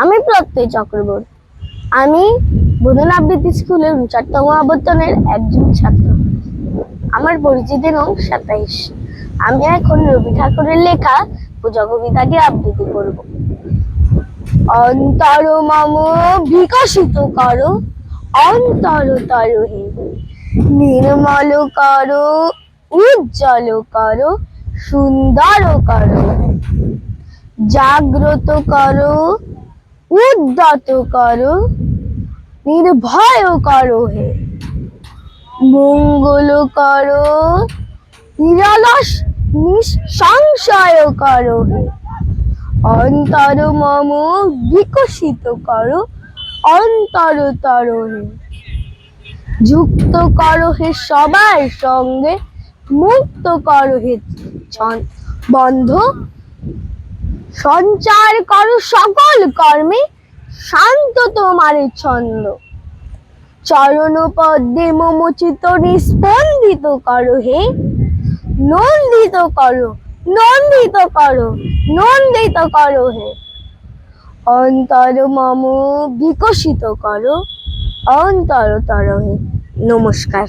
আমি প্রত্যয় চক্রবর্তী। আমি বোধন আবৃত্তি স্কুলের উনচারতম আবর্তনের একজন ছাত্র। আমার পরিচিতি নং সাতাইশ। আমি এখন রবি ঠাকুরের লেখা পূজা কবিতাটি আবৃত্তি করব। অন্তর মম বিকশিত করো, অন্তর তরহে। নির্মল করো, উজ্জ্বল করো, সুন্দর করো। জাগ্রত করো উদ্যত করো, নির্ভয় করো হে। মঙ্গল করো, নিরলস, নিঃসংশয় করো হে। অন্তর মম বিকশিত করো, অন্তর তর হে। যুক্ত করো হে সবার সঙ্গে, মুক্ত করো হে। বন্ধ সঞ্চার করো সকল কর্মে, শান্ত তোমার ছন্দ। চরণ পদ্মে মমচিত নিস্পন্দিত করো হে, নন্দিত করো নন্দিত করো নন্দিত করো হে। অন্তর মম বিকশিত করো অন্তর তর হে। নমস্কার।